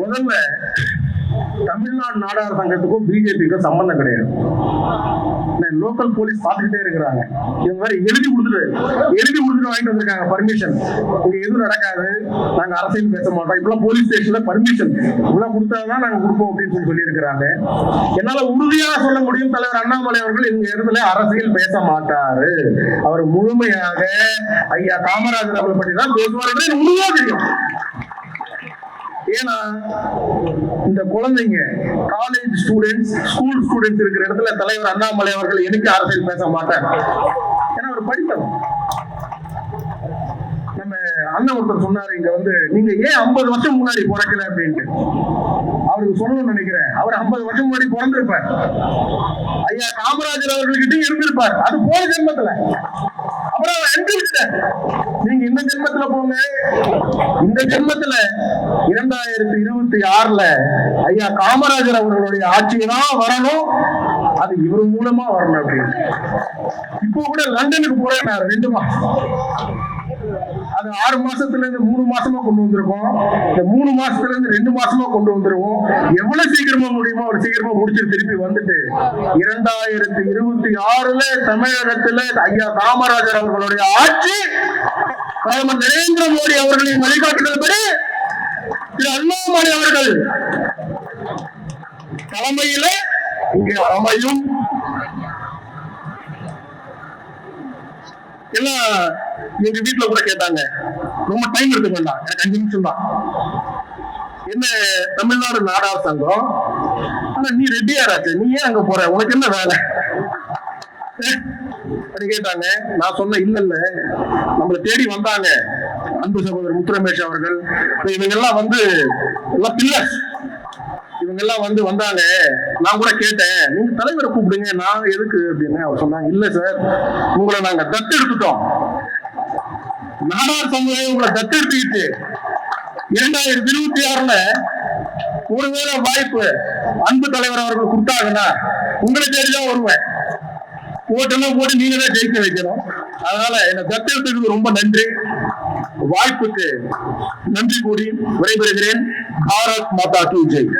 முதல்ல தமிழ்நாடு நாடார் சங்கத்துக்கும் பிஜேபிக்கும் சம்பந்தம் கிடையாது. லோக்கல் போலீஸ் பார்த்துக்கிட்டே இருக்கிறாங்க. இவங்க வேற எழுதி கொடுத்துட்டு எழுதி கொடுத்துட்டு வாங்கிட்டு வந்திருக்காங்க பர்மிஷன் இங்க எதுவும் நடக்காது. நாங்க அரசியல் பேச மாட்டோம். இப்பெல்லாம் போலீஸ் ஸ்டேஷன்ல பர்மிஷன் இவ்வளவு கொடுத்தாதான் நாங்க கொடுப்போம் அப்படின்னு சொல்லி சொல்லியிருக்கிறாங்க. என்னால உறுதியாக சொல்ல முடியும் தலைவர் அண்ணாமலை அவர்கள் இந்த இடத்துல அரசியல் பேச மாட்டாரு. அவர் முழுமையாக ஐயா காமராஜர் அவர்களை பற்றி தான் பேசுவார். என்று தெரியும். ஏன்னா இந்த குழந்தைங்க காலேஜ் ஸ்டூடெண்ட்ஸ் ஸ்கூல் ஸ்டூடெண்ட்ஸ் இருக்கிற இடத்துல தலைவர் அண்ணாமலை அவர்கள் எனக்கு அரசியல் பேச மாட்டார். ஏன்னா அவர் படித்தவர். நம்ம அண்ணன் ஒருத்தர் சொன்னாரு இங்க வந்து நீங்க ஏன் 50 வருஷம் முன்னாடி பிறக்கல? அப்படின்ட்டு. அவருக்கு சொல்லணும்னு நினைக்கிறேன். அவர் 50 வருஷம் முன்னாடி பிறந்திருப்பார். ஐயா காமராஜர் அவர்கள்கிட்ட இருந்திருப்பார். அது போன ஜென்மத்துல. அப்புறம் அவர் நீங்க இந்த ஜென்மத்துல போங்க. இந்த ஜென்மத்துல இரண்டாயிரத்தி இருபத்தி ஆறுல ஐயா காமராஜர் அவர்களுடைய ஆட்சி தான் வரணும். அது இவர் மூலமா வரணும் அப்படின்னு. இப்போ கூட லண்டனுக்கு போறேன் வேண்டுமா ரெண்டு மாசம் அது ஆறு மாசத்துல இருந்து மூணு மாசமா கொண்டு வந்திருக்கோம். இந்த மூணு மாசத்துல இருந்து ரெண்டு மாசமா கொண்டு வந்துருவோம் எவ்வளவு சீக்கிரமா முடியுமோ அவர் சீக்கிரமா முடிச்சு திருப்பி வந்துட்டு இரண்டாயிரத்தி இருபத்தி ஆறுல தமிழகத்துல ஐயா காமராஜர் அவர்களுடைய ஆட்சி பிரதமர் நரேந்திர மோடி அவர்களின் வழிகாட்டுதல்படி திரு அண்ணாமலை அவர்கள் தலைமையில இங்கே அமையும் எல்லாம் எங்க வீட்டுல கூட கேட்டாங்க. ரொம்ப டைம் எடுத்துக்க வேண்டாம் எனக்கு அஞ்சு நிமிஷம் தான். என்ன தமிழ்நாடு நாடார் சங்கம்? ஆனா நீ ரெட்டியாராச்சு நீ ஏன் அங்க போற? உனக்கு என்ன வேலை? அப்படி கேட்டாங்க. நான் சொன்ன இல்ல இல்ல. நம்மள தேடி வந்தாங்க. அன்பு சகோதரர் முத்துரமேஷ் அவர்கள். இவங்க எல்லாம் வந்து எல்லாம் பில்லர்ஸ் இவங்க எல்லாம் வந்து வந்தாங்க. நான் கூட கேட்டேன் நீங்க தலைவரை கூப்பிடுங்க நான் எதுக்கு? அப்படின்னு அவர் சொன்னாங்க. இல்ல சார் உங்களை நாங்க தத்து எடுத்துட்டோம் நாடார் சமுதாயம் உங்களை தத்து எடுத்துக்கிட்டு இரண்டாயிரத்தி இருபத்தி ஆறுல ஒருவேளை வாய்ப்பு அன்பு தலைவர் அவர்கள் கொடுத்தாங்கன்னா உங்களை தேடிதான் வருவேன். ஓட்டெல்லாம் போட்டு நீங்க தான் ஜெயிக்க வைக்கணும். அதனால என்ன தத்தெடுத்ததுக்கு ரொம்ப நன்றி. வாய்ப்புக்கு நன்றி கூறி விடைபெறுகிறேன். பாரத் மாதா டூ ஜெய்.